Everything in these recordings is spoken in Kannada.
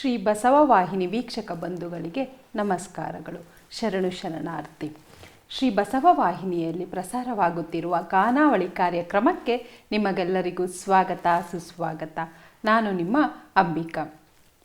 ಶ್ರೀ ಬಸವ ವಾಹಿನಿ ವೀಕ್ಷಕ ಬಂಧುಗಳಿಗೆ ನಮಸ್ಕಾರಗಳು. ಶರಣು ಶರಣಾರ್ಥಿ, ಶ್ರೀ ಬಸವ ವಾಹಿನಿಯಲ್ಲಿ ಪ್ರಸಾರವಾಗುತ್ತಿರುವ ಖಾನಾವಳಿ ಕಾರ್ಯಕ್ರಮಕ್ಕೆ ನಿಮಗೆಲ್ಲರಿಗೂ ಸ್ವಾಗತ, ಸುಸ್ವಾಗತ. ನಾನು ನಿಮ್ಮ ಅಂಬಿಕಾ.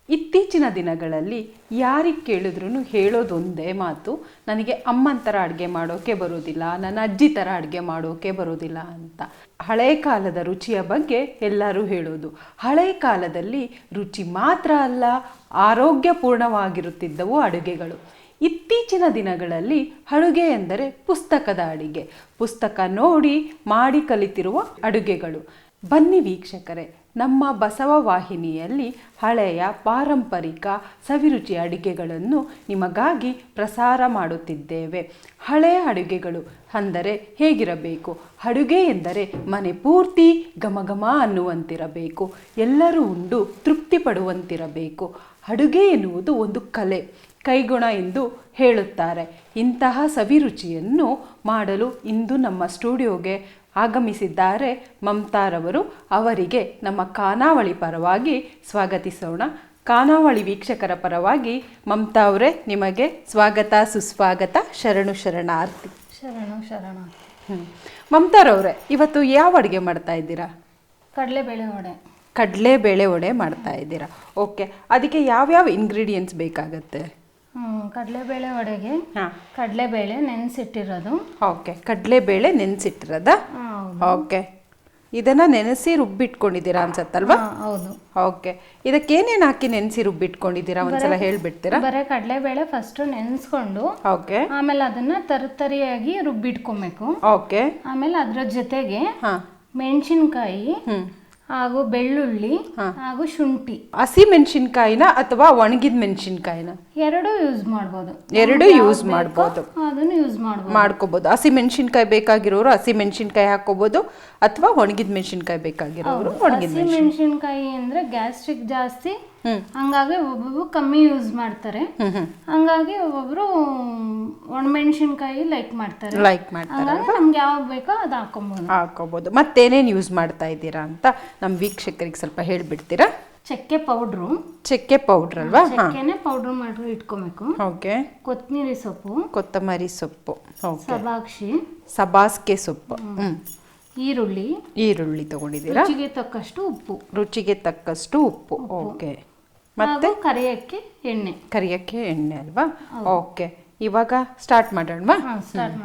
ಇತ್ತೀಚಿನ ದಿನಗಳಲ್ಲಿ ಯಾರಿಗೆ ಕೇಳಿದ್ರೂ ಹೇಳೋದೊಂದೇ ಮಾತು, ನನಗೆ ಅಮ್ಮನ ಥರ ಅಡುಗೆ ಮಾಡೋಕೆ ಬರೋದಿಲ್ಲ, ನನ್ನ ಅಜ್ಜಿ ಥರ ಅಡುಗೆ ಮಾಡೋಕೆ ಬರೋದಿಲ್ಲ ಅಂತ. ಹಳೆ ಕಾಲದ ರುಚಿಯ ಬಗ್ಗೆ ಎಲ್ಲರೂ ಹೇಳೋದು. ಹಳೆ ಕಾಲದಲ್ಲಿ ರುಚಿ ಮಾತ್ರ ಅಲ್ಲ, ಆರೋಗ್ಯಪೂರ್ಣವಾಗಿರುತ್ತಿದ್ದವು ಅಡುಗೆಗಳು. ಇತ್ತೀಚಿನ ದಿನಗಳಲ್ಲಿ ಅಡುಗೆ ಎಂದರೆ ಪುಸ್ತಕದ ಅಡುಗೆ. ಪುಸ್ತಕ ನೋಡಿ ಮಾಡಿ ಕಲಿತಿರುವ ಅಡುಗೆಗಳು. ಬನ್ನಿ ವೀಕ್ಷಕರೇ ನಮ್ಮ ಬಸವ ವಾಹಿನಿಯಲ್ಲಿ ಹಳೆಯ ಪಾರಂಪರಿಕ ಸವಿರುಚಿ ಅಡುಗೆಗಳನ್ನು ನಿಮಗಾಗಿ ಪ್ರಸಾರ ಮಾಡುತ್ತಿದ್ದೇವೆ. ಹಳೆಯ ಅಡುಗೆಗಳು ಅಂದರೆ ಹೇಗಿರಬೇಕು? ಅಡುಗೆ ಎಂದರೆ ಮನೆ ಪೂರ್ತಿ ಘಮಘಮ ಅನ್ನುವಂತಿರಬೇಕು. ಎಲ್ಲರೂ ಉಂಡು ತೃಪ್ತಿ ಪಡುವಂತಿರಬೇಕು ಅಡುಗೆ ಎನ್ನುವುದು ಒಂದು ಕಲೆ, ಕೈಗುಣ ಎಂದು ಹೇಳುತ್ತಾರೆ. ಇಂತಹ ಸವಿರುಚಿಯನ್ನು ಮಾಡಲು ಇಂದು ನಮ್ಮ ಸ್ಟುಡಿಯೋಗೆ ಆಗಮಿಸಿದ್ದಾರೆ ಮಮತಾರವರು. ಅವರಿಗೆ ನಮ್ಮ ಖಾನಾವಳಿ ಪರವಾಗಿ ಸ್ವಾಗತಿಸೋಣ. ಖಾನಾವಳಿ ವೀಕ್ಷಕರ ಪರವಾಗಿ ಮಮತಾ ಅವರೇ ನಿಮಗೆ ಸ್ವಾಗತ ಸುಸ್ವಾಗತ ಶರಣು ಶರಣಾರ್ಥಿ. ಶರಣು ಶರಣಾರ್ಥಿ ಹ್ಞೂ ಮಮತಾರವ್ರೆ ಇವತ್ತು ಯಾವ ಅಡುಗೆ ಮಾಡ್ತಾ ಇದ್ದೀರಾ? ಕಡಲೆಬೇಳೆ ವಡೆ. ಕಡಲೆಬೇಳೆ ವಡೆ ಮಾಡ್ತಾ ಇದ್ದೀರಾ. ಓಕೆ ಅದಕ್ಕೆ ಯಾವ್ಯಾವ ಇಂಗ್ರೀಡಿಯೆಂಟ್ಸ್ ಬೇಕಾಗತ್ತೆ? ಕಡಲೆಬೇಳೆ ಒಡೆಗೆ ಹಾಂ. ಕಡಲೆಬೇಳೆ ನೆನೆಸಿಟ್ಟಿರೋದು. ಓಕೆ ಕಡಲೆಬೇಳೆ ನೆನೆಸಿಟ್ಟಿರೋದ? ಓಕೆ. ಇದನ್ನ ನೆನೆಸಿ ರುಬ್ಬಿಟ್ಕೊಂಡಿದ್ದೀರಾ ಅನ್ಸತ್ತಲ್ವಾ? ಹೌದು. ಓಕೆ. ಇದಕ್ಕೇನೇನು ಹಾಕಿ ನೆನೆಸಿ ರುಬ್ಬಿಟ್ಕೊಂಡಿದ್ದೀರಾ? ಒಂದ್ಸಲ ಹೇಳ್ಬಿಡ್ತೀರಾ? ಬರೀ ಕಡಲೆಬೇಳೆ ಫಸ್ಟ್ ನೆನೆಸ್ಕೊಂಡು ಓಕೆ. ಆಮೇಲೆ ಅದನ್ನ ತರತರಿಯಾಗಿ ರುಬ್ಬಿಟ್ಕೊಬೇಕು. ಓಕೆ. ಆಮೇಲೆ ಅದರ ಜೊತೆಗೆ ಹಾಂ. ಮೆಣಸಿನ್ಕಾಯಿ ಹಾಗೂ ಬೆಳ್ಳುಳ್ಳಿ ಹಾಗೂ ಶುಂಠಿ. ಹಸಿ ಮೆಣಸಿನ್ಕಾಯಿನ ಅಥವಾ ಒಣಗಿದ ಮೆಣಸಿನ್ಕಾಯಿನ? ಎರಡು ಯೂಸ್ ಮಾಡಬಹುದು ಎರಡು ಯೂಸ್ ಮಾಡಬಹುದು ಅದನ್ನು ಯೂಸ್ ಮಾಡಬಹುದು ಮಾಡ್ಕೋಬಹುದು ಹಸಿ ಮೆಣಸಿನ್ಕಾಯಿ ಬೇಕಾಗಿರೋರು ಹಸಿ ಮೆಣಸಿನ್ಕಾಯಿ ಹಾಕೋಬಹುದು ಅಥವಾ ಒಣಗಿದ ಮೆಣಸಿನ್ಕಾಯಿ ಬೇಕಾಗಿರೋರು ಒಣಗಿದ ಮೆಣಸಿನಕಾಯಿ ಅಂದ್ರೆ ಗ್ಯಾಸ್ಟ್ರಿಕ್ ಜಾಸ್ತಿ. ಹಂಗಾಗಿ ಒಬ್ಬೊಬ್ರು ಕಮ್ಮಿ ಯೂಸ್ ಮಾಡ್ತಾರೆ. ಹಂಗಾಗಿ ಒಬ್ಬೊಬ್ರು ಒಣಮೆಣಸಿನ್ಕಾಯಿ ಲೈಕ್ ಮಾಡ್ತಾರೆ. ಲೈಕ್ ಮಾಡ್ತಾರೆ ಹಂಗಾಗಿ ನಮ್ಗೆ ಯಾವಾಗ ಬೇಕೋ ಅದು ಹಾಕೊಬಹುದು ಹಾಕೋಬಹುದು ಮತ್ತೇನೇನು ಯೂಸ್ ಮಾಡ್ತಾ ಇದ್ದೀರಾ ಅಂತ ನಮ್ಮ ವೀಕ್ಷಕರಿಗೆ ಸ್ವಲ್ಪ ಹೇಳ್ಬಿಡ್ತೀರಾ? ಚಕ್ಕೆ ಪೌಡ್ರು ಚಕ್ಕೆ ಪೌಡ್ರ್ ಅಲ್ವಾ? ಚಕ್ಕೆನೆ ಪೌಡ್ರ್ ಮಾಡಿ ಇಟ್ಕೊಬೇಕು. ಓಕೆ. ಕೊತ್ತಂಬರಿ ಸೊಪ್ಪು. ಕೊತ್ತಂಬರಿ ಸೊಪ್ಪು. ಸಬಾಕ್ಷಿ ಸಬಾಸ್ಕೆ ಸೊಪ್ಪು. ಹ್ಞೂ ಈರುಳ್ಳಿ. ಈರುಳ್ಳಿ ತಗೊಂಡಿದ್ದೀರಾ? ರುಚಿಗೆ ತಕ್ಕಷ್ಟು ಉಪ್ಪು. ರುಚಿಗೆ ತಕ್ಕಷ್ಟು ಉಪ್ಪು. ಓಕೆ. ಹಾಗೂ ಕರಿಯಕ್ಕೆ ಎಣ್ಣೆ. ಕರಿಯಕ್ಕೆ ಎಣ್ಣೆ ಅಲ್ವಾ? ಓಕೆ ಇವಾಗ ಸ್ಟಾರ್ಟ್ ಮಾಡೋಣವಾ? ಮಾಡೋಣ.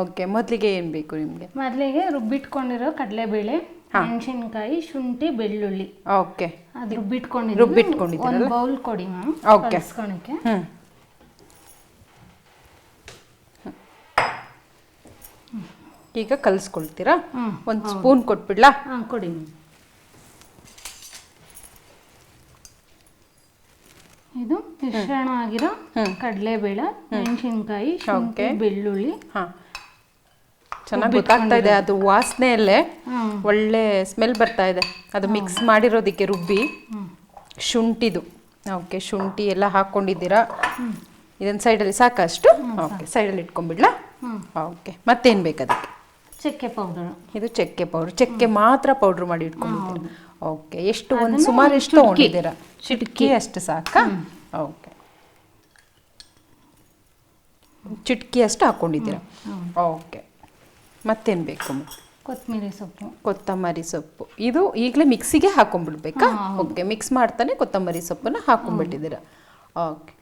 ಓಕೆ ಮೊದಲಿಗೆ ಏನು ಬೇಕು ನಿಮಗೆ? ಮೊದಲಿಗೆ ರುಬ್ಬಿಟ್ಕೊಂಡಿರೋ ಕಡಲೆಬೇಳೆ ಮೆಣಸಿನಕಾಯಿ ಶುಂಠಿ ಬೆಳ್ಳುಳ್ಳಿ. ಓಕೆ ಅದು ರುಬ್ಬಿಟ್ಕೊಂಡು ರುಬ್ಬಿಟ್ಕೊಂಡಿದ್ದೀರಲ್ಲ? ಒಂದು ಬೌಲ್ ಕೊಡಿ ಮ್ಯಾಮ್ ಓಕೆ ಕಲಿಸ್ಕೊಳಕ್ಕೆ. ಈಗ ಕಲಿಸ್ಕೊಳ್ತೀರಾ? ಒಂದು ಸ್ಪೂನ್ ಕೊಟ್ಬಿಡ್ಲಾ? ಹಾಂ ಕೊಡಿ ಮ್ಯಾಮ್ ಇದು ಮಿಶ್ರಣ ಆಗಿರೋ ಕಡಲೆಬೇಳೆ ಮೆಣಸಿನ್ಕಾಯಿ ಶುಂಠಿ ಬೆಳ್ಳುಳ್ಳಿ. ಹಾಂ. ಚೆನ್ನಾಗಿ ಗೊತ್ತಾಗ್ತಾ ಇದೆ. ಅದು ವಾಸನೆಯಲ್ಲೇ ಒಳ್ಳೆ ಸ್ಮೆಲ್ ಬರ್ತಾ ಇದೆ. ಅದು ಮಿಕ್ಸ್ ಮಾಡಿರೋದಕ್ಕೆ ರುಬ್ಬಿ. ಶುಂಠಿದು. ಓಕೆ. ಶುಂಠಿ ಎಲ್ಲ ಹಾಕ್ಕೊಂಡಿದ್ದೀರಾ ಇದನ್ನ ಸೈಡಲ್ಲಿ ಸಾಕಷ್ಟು? ಓಕೆ. ಸೈಡಲ್ಲಿ ಇಟ್ಕೊಂಡ್ಬಿಡ್ಲಾ. ಓಕೆ. ಮತ್ತೇನು ಬೇಕು ಅದಕ್ಕೆ? ಚಕ್ಕೆ ಪೌಡರ್ ಇದು ಚಕ್ಕೆ ಪೌಡ್ರ್ ಚಕ್ಕೆ ಮಾತ್ರ ಪೌಡ್ರ್ ಮಾಡಿ ಇಟ್ಕೊಂಡಿದ್ದೀರಾ ಓಕೆ ಎಷ್ಟು ಒಂದು ಸುಮಾರು ಎಷ್ಟು ತೊಗೊಂಡಿದ್ದೀರಾ ಚಿಟಕಿ. ಅಷ್ಟು ಸಾಕಾ? ಓಕೆ ಚಿಟಕಿ ಅಷ್ಟು ಹಾಕೊಂಡಿದ್ದೀರಾ? ಓಕೆ ಮತ್ತೇನು ಬೇಕು ಕೊತ್ತಂಬರಿ ಸೊಪ್ಪು. ಕೊತ್ತಂಬರಿ ಸೊಪ್ಪು. ಇದು ಈಗಲೇ ಮಿಕ್ಸಿಗೆ ಹಾಕೊಂಡ್ಬಿಡ್ಬೇಕಾ ಓಕೆ ಮಿಕ್ಸ್ ಮಾಡ್ತಾನೆ ಕೊತ್ತಂಬರಿ ಸೊಪ್ಪನ್ನ ಹಾಕೊಂಡ್ಬಿಟ್ಟಿದ್ದೀರಾ ಓಕೆ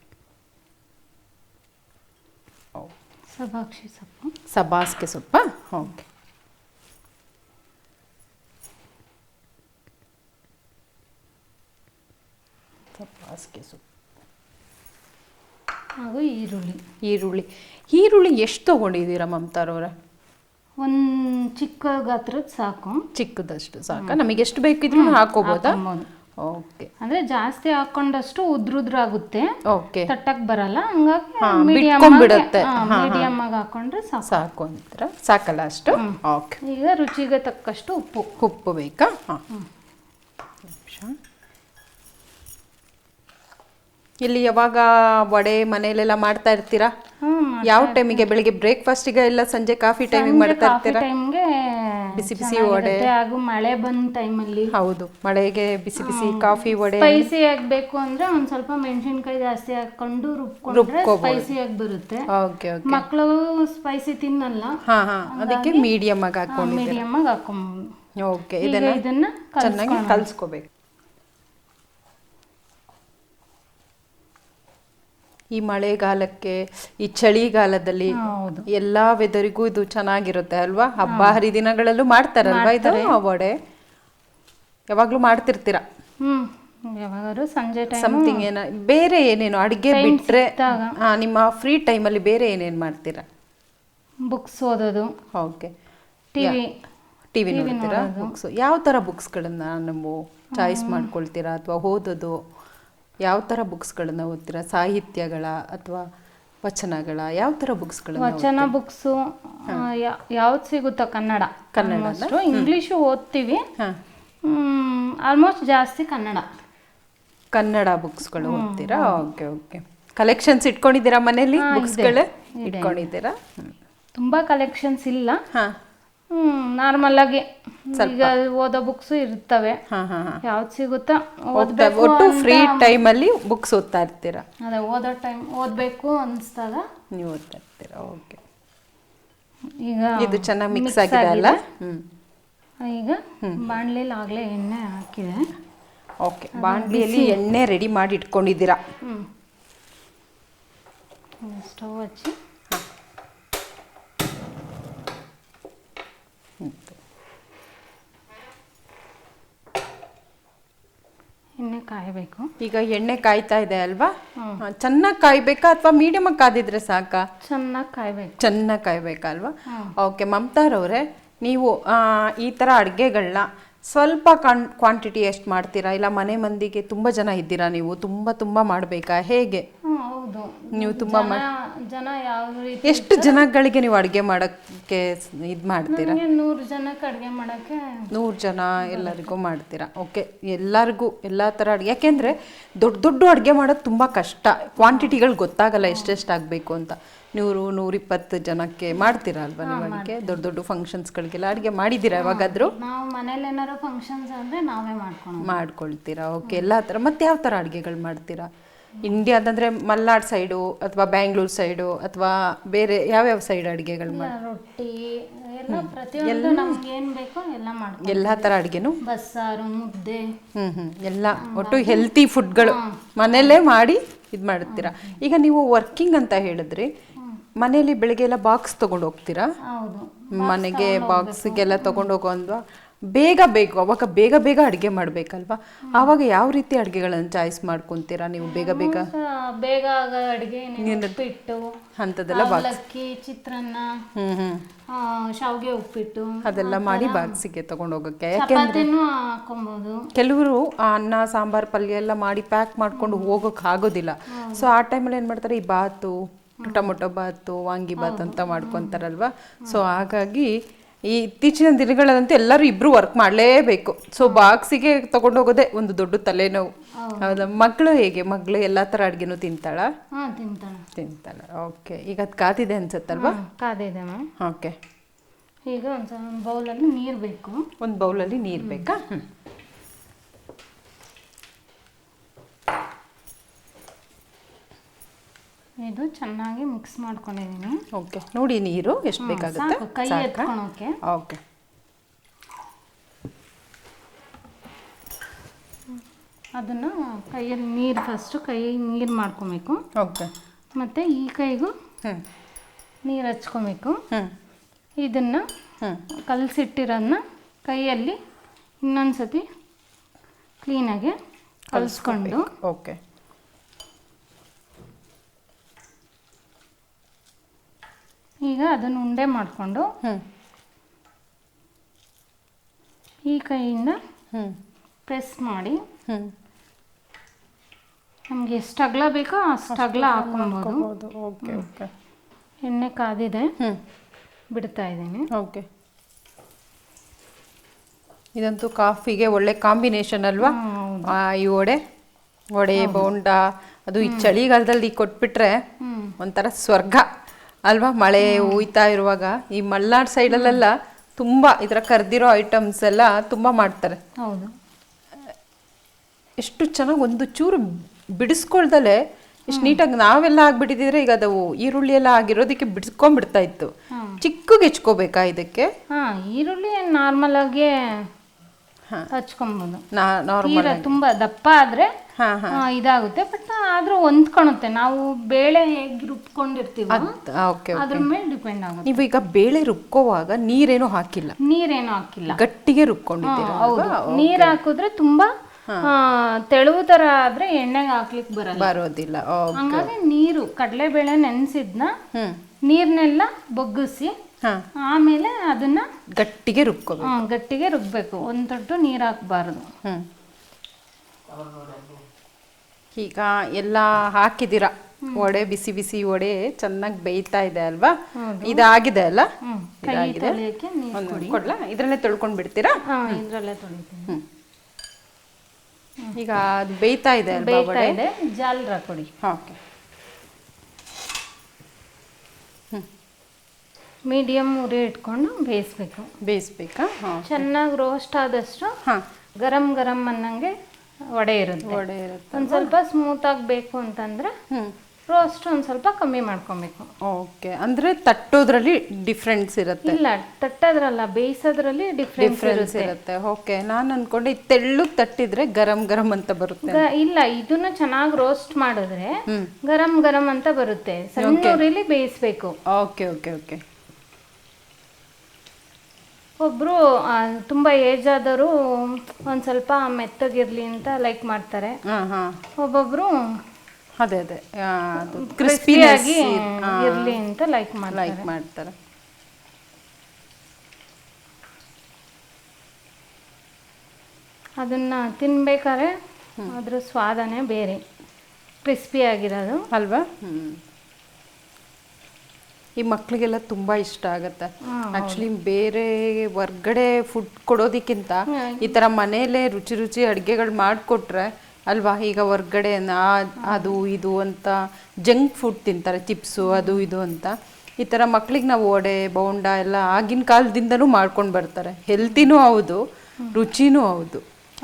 ಸಬಾಕ್ಷಿ ಸೊಪ್ಪು. ಸಬಾಸ್ಗೆ ಸೊಪ್ಪ? ಓಕೆ ಸಬಾಸ್ಗೆ ಸೊಪ್ಪು ಹಾಗೂ ಈರುಳ್ಳಿ. ಈರುಳ್ಳಿ. ಈರುಳ್ಳಿ ಎಷ್ಟು ತೊಗೊಂಡಿದ್ದೀರಾ ಮಮತಾರವ್ರೆ ಒಂದು ಚಿಕ್ಕ ಗಾತ್ರದ ಸಾಕು. ಚಿಕ್ಕದಷ್ಟು ಸಾಕು. ನಮಗೆ ಎಷ್ಟು ಬೇಕಿದ್ರು ಹಾಕೋಬೋದಾ. ಓಕೆ. ಅಂದ್ರೆ ಜಾಸ್ತಿ ಹಾಕೊಂಡಷ್ಟು ಉದ್ರುದ್ರಾಗುತ್ತೆ. ಓಕೆ. ತಟ್ಟಕ್ ಬರಲ್ಲ. ಹಂಗಾಗಿ ಹಾ, ಮೀಡಿಯಂ ಬಿಡುತ್ತೆ ಹಾ, ಮೀಡಿಯಂ ಆಗಿ ಹಾಕೊಂಡ್ರೆ ಸಾಕು. ಸಾಕು ಅಂತೀರ? ಸಾಕಲ್ಲ ಅಷ್ಟು? ಓಕೆ. ಈಗ ರುಚಿಗೆ ತಕ್ಕಷ್ಟು ಉಪ್ಪು. ಉಪ್ಪು ಬೇಕಾ? ಹಾಂ. ಇಲ್ಲಿ ಯಾವಾಗ ವಡೆ ಮನೆಯಲ್ಲೆಲ್ಲ ಮಾಡ್ತಾ ಇರ್ತೀರಾ? ಯಾವ ಟೈಮಿಗೆ ಬೆಳಿಗ್ಗೆ ಬ್ರೇಕ್ಫಾಸ್ಟಿಗೆ ಇಲ್ಲ ಸಂಜೆ ಕಾಫಿ ಟೈಮಿಗೆ ಮಾಡ್ತಾ ಇರ್ತೀರಾ? ಬಿಸಿ ಬಿಸಿ ವಡೆ. ಹಾಗೂ ಮಳೆ ಬಂದ ಟೈಮಲ್ಲಿ ಹೌದು ಮಳೆಗೆ ಬಿಸಿ ಬಿಸಿ ಕಾಫಿ ವಡೆ. ಸ್ಪೈಸಿ ಆಗ್ಬೇಕು ಅಂದ್ರೆ ಒಂದ್ ಸ್ವಲ್ಪ ಮೆಣಸಿನಕಾಯಿ ಜಾಸ್ತಿ ಹಾಕೊಂಡು ರುಬ್ಕೊಂಡ್ರೆ ಸ್ಪೈಸಿ ಆಗಿ ಬರುತ್ತೆ. Okay okay. ಮಕ್ಕಳು ಸ್ಪೈಸಿ ತಿನ್ನಲ್ಲ. ಹಾ ಹಾ. ಅದಕ್ಕೆ ಮೀಡಿಯಂ ಆಗಿ ಹಾಕೊಂಡಿದ್ದೀರಾ ಮೀಡಿಯಂ ಆಗಿ ಹಾಕೊಂಬೋದು ಓಕೆ ಇದನ್ನ ಇದನ್ನ ಚೆನ್ನಾಗಿ ಕಲ್ಸ್ಕೋಬೇಕು. ಈ ಮಳೆಗಾಲಕ್ಕೆ ಈ ಚಳಿಗಾಲದಲ್ಲಿ ಎಲ್ಲಾ ವೆದರಿಗೂ ಇದು ಚೆನ್ನಾಗಿರುತ್ತೆ ಅಲ್ವಾ? ಹಬ್ಬ ಹರಿದಿನಗಳಲ್ಲೂ ಮಾಡ್ತಾರಲ್ವಾ ಇದು ವಡೆ. ಯಾವಾಗ್ಲೂ ಮಾಡ್ತಿರ್ತೀರಾ? ಹ್ಮ್ ಯಾವಾಗಾದ್ರು ಸಂಜೆ ಸಮಥಿಂಗ್ ಏನ ಬೇರೆ ಏನೇನು ಅಡಿಗೆ ಬಿಟ್ರೆ ಹಾ ನಿಮ್ಮ ಫ್ರೀ ಟೈಮಲ್ಲಿ ಬೇರೆ ಏನೇನು ಮಾಡ್ತೀರಾ? ಬುಕ್ಸ್ ಓದೋದು. ಓಕೆ ಟಿವಿ ಟಿವಿ ನೋಡ್ತೀರಾ? ಬುಕ್ಸ್ ಯಾವ ಥರ ಬುಕ್ಸ್ಗಳನ್ನ ನೀವು ಚಾಯ್ಸ್ ಮಾಡ್ಕೊಳ್ತೀರಾ ಅಥವಾ ಓದೋದು? ಯಾವ ಥರ ಬುಕ್ಸ್ಗಳನ್ನು ಓದ್ತೀರಾ? ಸಾಹಿತ್ಯಗಳ ಅಥವಾ ವಚನಗಳ? ಯಾವ ಥರ ಬುಕ್ಸ್ಗಳು ವಚನ ಬುಕ್ಸು ಯಾವ್ದು ಸಿಗುತ್ತೋ ಕನ್ನಡ. ಕನ್ನಡ ಇಂಗ್ಲೀಷು ಓದ್ತೀವಿ. ಆಲ್ಮೋಸ್ಟ್ ಜಾಸ್ತಿ ಕನ್ನಡ. ಕನ್ನಡ ಬುಕ್ಸ್ಗಳು ಓದ್ತೀರಾ? Okay okay. ಕಲೆಕ್ಷನ್ಸ್ ಇಟ್ಕೊಂಡಿದ್ದೀರಾ ಮನೇಲಿ ಬುಕ್ಸ್ಗಳು ಇಟ್ಕೊಂಡಿದ್ದೀರಾ? ತುಂಬಾ ಕಲೆಕ್ಷನ್ಸ್ ಇಲ್ಲ. ಹಾಂ. ನಾರ್ಮಲ್ ಆಗಿ. ಈಗ ಓದೋ ಬುಕ್ಸ್ ಇರ್ತವೆ. ಹಾಂ ಹಾಂ ಹಾಂ. ಯಾವ್ದು ಸಿಗುತ್ತೋ? ಓದಬೇಕು ಒಟ್ಟು ಫ್ರೀ ಟೈಮಲ್ಲಿ ಬುಕ್ಸ್ ಓದ್ತಾ ಇರ್ತೀರಾ? ಅದೇ ಓದೋ ಟೈಮ್ ಓದಬೇಕು ಅನಿಸ್ದಾಗ. ನೀವು ಓದ್ತಾ ಇರ್ತೀರಾ? ಓಕೆ ಈಗ ಇದು ಚೆನ್ನಾಗಿ ಮಿಕ್ಸ್ ಆಗಿದೆ ಅಲ್ಲ? ಈಗ ಬಾಣಲಿಲಿ ಆಗಲೇ ಎಣ್ಣೆ ಹಾಕಿದೆ. ಓಕೆ ಬಾಣಲಿಯಲ್ಲಿ ಎಣ್ಣೆ ರೆಡಿ ಮಾಡಿ ಇಟ್ಕೊಂಡಿದ್ದೀರಾ? ಸ್ಟವ್ ಹಚ್ಚಿ ಎಣ್ಣೆ ಕಾಯಬೇಕು. ಈಗ ಎಣ್ಣೆ ಕಾಯ್ತಾ ಇದೆ ಅಲ್ವಾ? ಚೆನ್ನಾಗಿ ಕಾಯ್ಬೇಕಾ ಅಥವಾ ಮೀಡಿಯಮ್ ಕಾದಿದ್ರೆ ಸಾಕಾ? ಚೆನ್ನಾಗಿ ಕಾಯ್ಬೇಕು. ಚೆನ್ನಾಗಿ ಕಾಯ್ಬೇಕಾ ಅಲ್ವಾ ಓಕೆ ಮಮತಾರವ್ರೆ ನೀವು ಈ ತರ ಅಡುಗೆಗಳನ್ನ ಸ್ವಲ್ಪ ಕಾನ್ ಕ್ವಾಂಟಿಟಿ ಎಷ್ಟು ಮಾಡ್ತೀರಾ? ಇಲ್ಲ ಮನೆ ಮಂದಿಗೆ ತುಂಬ ಜನ ಇದ್ದೀರಾ ನೀವು? ತುಂಬ ತುಂಬ ಮಾಡಬೇಕಾ? ಹೇಗೆ? ಹೌದು. ನೀವು ತುಂಬ ಜನ ಯಾವ ರೀತಿ ಎಷ್ಟು ಜನಗಳಿಗೆ ನೀವು ಅಡುಗೆ ಮಾಡೋಕ್ಕೆ ಇದು ಮಾಡ್ತೀರಾ? ನನಗೆ ನೂರು ಜನಕ್ಕೆ ಅಡುಗೆ ಮಾಡೋಕ್ಕೆ ನೂರು ಜನ ಎಲ್ಲರಿಗೂ ಮಾಡ್ತೀರಾ? ಓಕೆ ಎಲ್ಲರಿಗೂ ಎಲ್ಲ ಥರ ಅಡುಗೆ. ಯಾಕೆಂದರೆ ದೊಡ್ಡ ದೊಡ್ಡ ಅಡುಗೆ ಮಾಡೋದು ತುಂಬ ಕಷ್ಟ. ಕ್ವಾಂಟಿಟಿಗಳು ಗೊತ್ತಾಗಲ್ಲ ಎಷ್ಟೆಷ್ಟು ಆಗಬೇಕು ಅಂತ. ನೂರು ನೂರಿಪ್ಪತ್ತು ಜನಕ್ಕೆ ಮಾಡ್ತೀರಾ ಅಲ್ವಾ ನೀವು ಅಡುಗೆ? ದೊಡ್ಡ ದೊಡ್ಡ ಫಂಕ್ಷನ್ಸ್ಗಳಿಗೆಲ್ಲ ಅಡುಗೆ ಮಾಡಿದ್ದೀರಾ ಯಾವಾಗಾದರೂ? ನಾವು ಮನೇಲಿ ಏನಾರು ಫಂಕ್ಷನ್ಸ್ ಅಂದರೆ ನಾವೇ ಮಾಡ್ಕೊಂಡು ಮಾಡ್ಕೊಳ್ತೀರಾ? ಓಕೆ ಎಲ್ಲ ಥರ ಮತ್ತೆ ಯಾವ ಥರ ಅಡುಗೆಗಳು ಮಾಡ್ತೀರಾ? ಇಂಡಿಯಾದಂದರೆ ಮಲ್ನಾಡ್ ಸೈಡು ಅಥವಾ ಬ್ಯಾಂಗ್ಳೂರ್ ಸೈಡು ಅಥವಾ ಬೇರೆ ಯಾವ್ಯಾವ ಸೈಡ್ ಅಡುಗೆಗಳು ಮಾಡಿ ರೊಟ್ಟಿ ಎಲ್ಲ ಪ್ರತಿಯೊಂದು ನಮ್ಗೆ ಏನು ಬೇಕೋ ಎಲ್ಲ ಮಾಡ್ತೀವಿ ಎಲ್ಲ ಥರ ಅಡುಗೆನೂ? ಬಸ್ಸಾರು ಮುದ್ದೆ. ಹ್ಮ್ ಹ್ಮ್. ಎಲ್ಲ ಒಟ್ಟು ಹೆಲ್ತಿ ಫುಡ್ಗಳು ಮನೆಯಲ್ಲೇ ಮಾಡಿ ಇದು ಮಾಡ್ತೀರಾ ಈಗ ನೀವು ವರ್ಕಿಂಗ್ ಅಂತ ಹೇಳಿದ್ರಿ ಮನೆಯಲ್ಲಿ ಬೆಳಿಗ್ಗೆ ಎಲ್ಲ ಬಾಕ್ಸ್ ತಗೊಂಡು ಹೋಗ್ತೀರಾ? ಹೌದು. ಮನೆಗೆ ಬಾಕ್ಸಿಗೆಲ್ಲ ತಗೊಂಡು ಹೋಗುವಂದ್ವಾ ಬೇಗ ಬೇಕು ಅವಾಗ ಬೇಗ ಬೇಗ ಅಡುಗೆ ಮಾಡಬೇಕಲ್ವಾ? ಆವಾಗ ಯಾವ ರೀತಿ ಅಡುಗೆಗಳನ್ನು ಚಾಯ್ಸ್ ಮಾಡ್ಕೊತೀರಾ ನೀವು ಬೇಗ ಬೇಗ? ಬೇಗ ಆಗೋ ಅಡುಗೆ ಉಪ್ಪಿಟ್ಟು ಅಂಥದ್ದೆಲ್ಲ ಅವಲಕ್ಕಿ ಚಿತ್ರಾನ್ನ ಹ್ಞೂ ಆ, ಶಾವ್ಗೆ ಉಪ್ಪಿಟ್ಟು ಅದೆಲ್ಲ ಮಾಡಿ ಬಾಕ್ಸಿಗೆ ತಗೊಂಡು ಹೋಗೋಕ್ಕೆ ಹಾಕೊಬೋದು ಕೆಲವರು ಆ ಅನ್ನ ಸಾಂಬಾರ್ ಪಲ್ಯ ಎಲ್ಲ ಮಾಡಿ ಪ್ಯಾಕ್ ಮಾಡ್ಕೊಂಡು ಹೋಗೋಕೆ ಆಗೋದಿಲ್ಲ. ಸೊ ಆ ಟೈಮಲ್ಲಿ ಏನು ಮಾಡ್ತಾರೆ? ಈ ಬಾತು ಟೊಮೊಟೊ ಬಾತು ವಾಂಗಿ ಬಾತ್ ಅಂತ ಮಾಡ್ಕೊತಾರಲ್ವಾ? ಸೊ ಹಾಗಾಗಿ ಈ ಇತ್ತೀಚಿನ ದಿನಗಳಂತೂ ಎಲ್ಲರೂ ಇಬ್ರು ವರ್ಕ್ ಮಾಡಲೇಬೇಕು. ಸೊ ಬಾಕ್ಸಿಗೆ ತಗೊಂಡು ಹೋಗೋದೆ ಒಂದು ದೊಡ್ಡ ತಲೆನೋವು. ಹೌದಾ. ಮಗಳು ಹೇಗೆ? ಮಗಳು ಎಲ್ಲ ತರ ಅಡ್ಗೆನೂ ತಿಂತಾಳ? ಹಾಂ ತಿಂತಾಳೆ. ತಿಂತಾಳ? ಓಕೆ ಈಗ ಅದು ಕಾದಿದೆ ಅನ್ಸತ್ತಲ್ವಾ? ಕಾದಿದೆ ಮ್ಯಾಮ್ ಓಕೆ ಈಗ ಒಂದು ಬೌಲಲ್ಲಿ ನೀರು ಬೇಕು. ಒಂದು ಬೌಲಲ್ಲಿ ನೀರು ಬೇಕಾ? ಹ್ಞೂ ಇದು ಚೆನ್ನಾಗಿ ಮಿಕ್ಸ್ ಮಾಡ್ಕೊಂಡಿದ್ದೀನಿ. ಓಕೆ ನೋಡಿ ನೀರು ಎಷ್ಟು ಬೇಕಾಗುತ್ತೆ? ಕೈ ಎತ್ಕೊಳೋಕೆ ಓಕೆ ಅದನ್ನು ಕೈಯಲ್ಲಿ ನೀರು ಫಸ್ಟು ಕೈಯಲ್ಲಿ ನೀರು ಮಾಡ್ಕೊಬೇಕು. ಓಕೆ ಮತ್ತು ಈ ಕೈಗೂ ಹ್ಞೂ ನೀರು ಹಚ್ಕೊಬೇಕು. ಹ್ಞೂ ಇದನ್ನು ಕಲಸಿಟ್ಟಿರೋದನ್ನ ಕೈಯಲ್ಲಿ ಇನ್ನೊಂದು ಸತಿ ಕ್ಲೀನಾಗಿ ಕಲಿಸ್ಕೊಂಡು ಓಕೆ ಈಗ ಅದನ್ನು ಉಂಡೆ ಮಾಡಿಕೊಂಡು ಹ್ಞೂ ಈ ಕೈಯಿಂದ ಪ್ರೆಸ್ ಮಾಡಿ ಹ್ಞೂ ನಮಗೆ ಎಷ್ಟು ಅಗಲ ಬೇಕೋ ಅಷ್ಟು ಅಗಲ ಹಾಕೊಬೋದು ಓಕೆ ಓಕೆ. ಎಣ್ಣೆ ಕಾದಿದೆ. ಹ್ಞೂ ಬಿಡ್ತಾ ಇದ್ದೀನಿ. ಓಕೆ. ಇದಂತೂ ಕಾಫಿಗೆ ಒಳ್ಳೆ ಕಾಂಬಿನೇಷನ್ ಅಲ್ವಾ? ಈ ವಡೆ. ವಡೆ ಬೋಂಡ ಅದು ಈ ಚಳಿಗಾಲದಲ್ಲಿ ಕೊಟ್ಬಿಟ್ರೆ ಒಂಥರ ಸ್ವರ್ಗ. ಅಲ್ವಾ? ಮಳೆ ಹುಯ್ತಾ ಇರುವಾಗ ಈ ಮಲ್ನಾಡ್ ಸೈಡಲ್ಲೆಲ್ಲ ತುಂಬಾ ಈ ಥರ ಕರ್ದಿರೋ ಐಟಮ್ಸ್ ಎಲ್ಲ ತುಂಬಾ ಮಾಡ್ತಾರೆ. ಹೌದು. ಎಷ್ಟು ಚೆನ್ನಾಗಿ ಒಂದು ಚೂರು ಬಿಡಿಸ್ಕೊಳ್ದಲೆ ಇಷ್ಟು ನೀಟಾಗಿ ನಾವೆಲ್ಲ ಆಗ್ಬಿಟ್ಟಿದ್ರೆ ಈಗ ಅದು ಈರುಳ್ಳಿ ಎಲ್ಲ ಆಗಿರೋದಕ್ಕೆ ಬಿಡಿಸ್ಕೊಂಡ್ಬಿಡ್ತಾ ಇತ್ತು. ಚಿಕ್ಕಗೆ ಹೆಚ್ಕೋಬೇಕಾ ಇದಕ್ಕೆ? ಹಾ ಈರುಳ್ಳಿ ನಾರ್ಮಲ್ ಆಗಿ. ಹಚ್ಕೊಬೋದು. ನಾರ್ಮಲ್ ತುಂಬಾ ದಪ್ಪ ಆದ್ರೆ ಹಾ ಹಾ. ಇದಾಗುತ್ತೆ ಬಟ್ ಆದ್ರೂ ಹೊಂದ್ಕೊಳುತ್ತೆ. ನಾವು ಬೇಳೆ ಹೇಗೆ ರುಬ್ಕೊಂಡಿರ್ತೀವಿ ಅದ್ರ ಮೇಲೆ ಡಿಪೆಂಡ್ ಆಗುತ್ತೆ. ನೀವು ಈಗ ಬೇಳೆ ರುಬ್ಕೋವಾಗ ನೀರೇನು ಹಾಕಿಲ್ಲ. ನೀರೇನು ಹಾಕಿಲ್ಲ. ಗಟ್ಟಿಗೆ ರುಬ್ಕೊಂಡಿದ್ದೀರಾ ಹೌದು. ನೀರ್ ಹಾಕಿದ್ರೆ ತುಂಬಾ ತೆಳುವು ತರ ಆದ್ರೆ ಎಣ್ಣೆಗೆ ಹಾಕ್ಲಿಕ್ಕೆ ಬರಲ್ಲ. ಬರೋದಿಲ್ಲ. ಹಂಗಾಗಿ ನೀರು ಕಡಲೆಬೇಳೆ ಬೇಳೆ ನೆನ್ಸಿದ್ನ ನೀರ್ನೆಲ್ಲ ಬಗ್ಗಿಸಿ ಆಮೇಲೆ ಅದನ್ನ ಗಟ್ಟಿಗೆ ರುಬ್ಕೋಬೇಕು. ಗಟ್ಟಿಗೆ ರುಬ್ಬೇಕು. ಒಂದ್ ದೊಡ್ಡ ನೀರ್ ಹಾಕ್ಬಾರ್ದು. ಹ್ಮ್. ಈಗ ಎಲ್ಲ ಹಾಕಿದಿರ ವಡೆ ಬಿಸಿ ಬಿಸಿ ವಡೆ ಚೆನ್ನಾಗಿ ಬೇಯ್ತಾ ಇದೆ ಅಲ್ವಾ? ಇದಾಗಿದೆ ಅಲ್ಲ? ಹ್ಮ್. ಕೈ ಇದಾಗಿದೆ. ತೊಳಿಯಕ್ಕೆ ನೀರ್ ಒಂದು ಕೊಡ್ಲಾ? ಇದ್ರಲ್ಲೇ ತೊಳ್ಕೊಂಡ್ ಬಿಡ್ತೀರಾ ಹಾ ಇದ್ರಲ್ಲೇ ತೊಳಿತೀನಿ. ಈಗ ಅದು ಬೇಯ್ತಾ ಇದೆ ಅಲ್ವಾ ಬೇಯ್ತಾ ಇದೆ. ಜಾಲ್ರ ಕೊಡಿ ಓಕೆ. ಮೀಡಿಯಮ್ ಉರಿ ಇಟ್ಕೊಂಡು ಬೇಯಿಸ್ಬೇಕು. ಬೇಯಿಸ್ಬೇಕಾ? ಹಾಂ ಚೆನ್ನಾಗಿ ರೋಸ್ಟ್ ಆದಷ್ಟು ಹಾಂ. ಗರಂ ಗರಂ ಅನ್ನಂಗೆ ವಡೆ ಇರುತ್ತೆ. ವಡೆ ಇರುತ್ತೆ. ಒಂದು ಸ್ವಲ್ಪ ಸ್ಮೂತ್ ಆಗಬೇಕು ಅಂತಂದ್ರೆ ರೋಸ್ಟ್ ಒಂದು ಸ್ವಲ್ಪ ಕಮ್ಮಿ ಮಾಡ್ಕೊಬೇಕು. ಓಕೆ ಅಂದರೆ ತಟ್ಟೋದ್ರಲ್ಲಿ ಡಿಫ್ರೆನ್ಸ್ ಇರುತ್ತೆ. ಇಲ್ಲ ತಟ್ಟೋದ್ರಲ್ಲ ಬೇಯಿಸೋದ್ರಲ್ಲಿ ಡಿಫ್ರೆನ್ಸ್ ಇರುತ್ತೆ. ಓಕೆ ನಾನು ಅನ್ಕೊಂಡೆ ಈ ತೆಳ್ಳಗೆ ತಟ್ಟಿದ್ರೆ ಗರಂ ಗರಂ ಅಂತ ಬರುತ್ತೆ. ಇಲ್ಲ ಇದನ್ನ ಚೆನ್ನಾಗಿ ರೋಸ್ಟ್ ಮಾಡಿದ್ರೆ ಗರಂ ಗರಂ ಅಂತ ಬರುತ್ತೆ. ಸಣ್ಣ ಊರಲ್ಲಿ ಬೇಯಿಸ್ಬೇಕು. ಓಕೆ ಓಕೆ ಓಕೆ ಒಬ್ರು ತುಂಬ ಏಜ್ ಆದವರು ಒಂದು ಸ್ವಲ್ಪ ಮೆತ್ತಗಿರಲಿ ಅಂತ ಲೈಕ್ ಮಾಡ್ತಾರೆ. ಒಬ್ಬೊಬ್ರು ಅದೇ ಅದೇ. ಕ್ರಿಸ್ಪಿಯಾಗಿ ಇರ್ಲಿ ಅಂತ ಲೈಕ್ ಮಾಡ್ತಾರೆ. ಲೈಕ್ ಮಾಡ್ತಾರೆ. ಅದನ್ನ ತಿನ್ಬೇಕಾದ್ರೆ ಅದ್ರ ಸ್ವಾದನೇ ಬೇರೆ. ಕ್ರಿಸ್ಪಿ ಆಗಿರೋದು. ಅಲ್ವಾ? ಈ ಮಕ್ಕಳಿಗೆಲ್ಲ ತುಂಬಾ ಇಷ್ಟ ಆಗತ್ತೆ. ಆಕ್ಚುಲಿ ಬೇರೆ ಹೊರ್ಗಡೆ ಫುಡ್ ಕೊಡೋದಕ್ಕಿಂತ ಈ ತರ ಮನೆಯಲ್ಲೇ ರುಚಿ ರುಚಿ ಅಡುಗೆಗಳು ಮಾಡಿಕೊಟ್ರೆ ಅಲ್ವಾ ಈಗ ಹೊರ್ಗಡೆ ಅದು ಇದು ಅಂತ ಜಂಕ್ ಫುಡ್ ತಿಂತಾರೆ ಚಿಪ್ಸು ಅದು ಇದು ಅಂತ. ಈ ಥರ ಮಕ್ಳಿಗೆ ನಾವು ವಡೆ ಬೌಂಡ ಎಲ್ಲ ಆಗಿನ ಕಾಲದಿಂದನೂ ಮಾಡ್ಕೊಂಡು ಬರ್ತಾರೆ. ಹೆಲ್ತಿನೂ ಹೌದು ರುಚಿನೂ ಹೌದು.